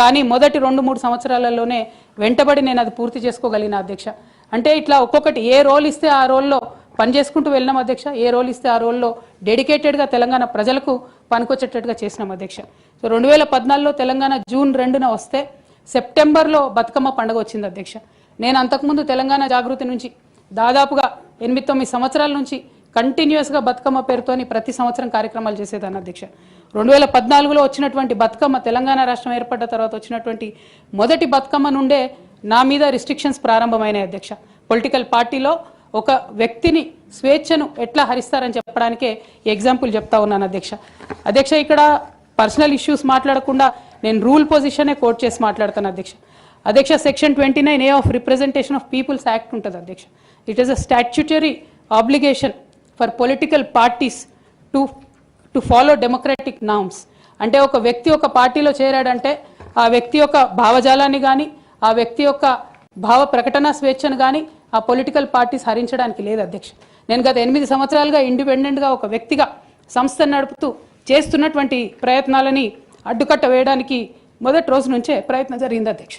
కానీ మొదటి రెండు మూడు సంవత్సరాలలోనే వెంటబడి నేను అది పూర్తి చేసుకోగలిగిన అధ్యక్ష. అంటే ఇట్లా ఒక్కొక్కటి ఏ రోల్ ఇస్తే ఆ రోల్లో పని చేసుకుంటూ వెళ్ళినాం అధ్యక్ష ఏ రోల్ ఇస్తే ఆ రోల్లో డెడికేటెడ్గా తెలంగాణ ప్రజలకు పనికొచ్చేటట్టుగా చేసినాం అధ్యక్ష. సో రెండు వేల పద్నాలుగులో తెలంగాణ జూన్ రెండున వస్తే సెప్టెంబర్లో బతుకమ్మ పండుగ వచ్చింది అధ్యక్ష. నేను అంతకుముందు తెలంగాణ జాగృతి నుంచి దాదాపుగా ఎనిమిది తొమ్మిది సంవత్సరాల నుంచి కంటిన్యూస్గా బతుకమ్మ పేరుతోని ప్రతి సంవత్సరం కార్యక్రమాలు చేసేదాన్ని అధ్యక్ష. రెండు వేల పద్నాలుగులో వచ్చినటువంటి బతుకమ్మ తెలంగాణ రాష్ట్రం ఏర్పడ్డ తర్వాత వచ్చినటువంటి మొదటి బతుకమ్మ నుండే నా మీద రిస్ట్రిక్షన్స్ ప్రారంభమైనాయి అధ్యక్ష. పొలిటికల్ పార్టీలో ఒక వ్యక్తిని స్వేచ్ఛను ఎట్లా హరిస్తారని చెప్పడానికే ఎగ్జాంపుల్ చెప్తా ఉన్నాను అధ్యక్ష. అధ్యక్ష ఇక్కడ పర్సనల్ ఇష్యూస్ మాట్లాడకుండా నేను రూల్ పొజిషనే కోట్ చేసి మాట్లాడతాను అధ్యక్ష. అధ్యక్ష section twenty nine A of representation of people's act ఉంటుంది అధ్యక్ష. It is a statutory obligation for political parties to to follow democratic norms. అంటే ఒక వ్యక్తి ఒక పార్టీలో చేరాడంటే ఆ వ్యక్తి యొక్క భావజాలాన్ని కానీ ఆ వ్యక్తి యొక్క భావ ప్రకటన స్వేచ్ఛను కానీ ఆ పొలిటికల్ పార్టీస్ హరించడానికి లేదు అధ్యక్ష. నేను గత ఎనిమిది సంవత్సరాలుగా ఇండిపెండెంట్గా ఒక వ్యక్తిగా సంస్థను నడుపుతూ చేస్తున్నటువంటి ప్రయత్నాలని అడ్డుకట్ట వేయడానికి మొదటి రోజు నుంచే ప్రయత్నం జరిగింది అధ్యక్ష.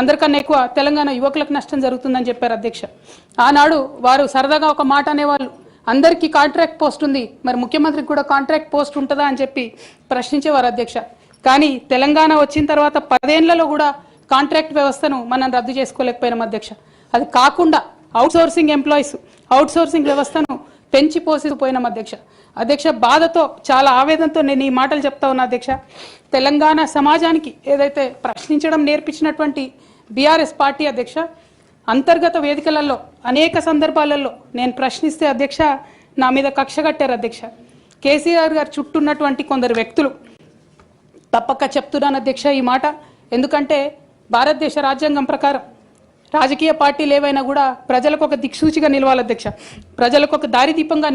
అందరికన్నా ఎక్కువ తెలంగాణ యువకులకు నష్టం జరుగుతుందని చెప్పారు అధ్యక్ష. ఆనాడు వారు సరదాగా ఒక మాట అనేవాళ్ళు. అందరికీ కాంట్రాక్ట్ పోస్ట్ ఉంది. మరి ముఖ్యమంత్రికి కూడా కాంట్రాక్ట్ పోస్ట్ ఉంటుందా అని చెప్పి ప్రశ్నించేవారు అధ్యక్ష. కానీ తెలంగాణ వచ్చిన తర్వాత పదేళ్ళలో కూడా కాంట్రాక్ట్ వ్యవస్థను మనం రద్దు చేసుకోలేకపోయినాం అధ్యక్ష. అది కాకుండా outsourcing employees outsourcing వ్యవస్థను పెంచి పోసిపోయినాం అధ్యక్ష. అధ్యక్ష బాధతో చాలా ఆవేదనతో నేను ఈ మాటలు చెప్తా ఉన్నా అధ్యక్ష. తెలంగాణ సమాజానికి ఏదైతే ప్రశ్నించడం నేర్పించినటువంటి బీఆర్ఎస్ పార్టీ అధ్యక్ష అంతర్గత వేదికలలో అనేక సందర్భాలలో నేను ప్రశ్నిస్తే అధ్యక్ష నా మీద కక్ష కట్టారు అధ్యక్ష. కేసీఆర్ గారు చుట్టూన్నటువంటి కొందరు వ్యక్తులు తప్పక చెప్తున్నాను అధ్యక్ష ఈ మాట. ఎందుకంటే భారతదేశ రాజ్యాంగం ప్రకారం రాజకీయ పార్టీలు ఏవైనా కూడా ప్రజలకు ఒక దిక్సూచిగా నిలవాలి అధ్యక్ష. ప్రజలకు ఒక దారిదీపంగా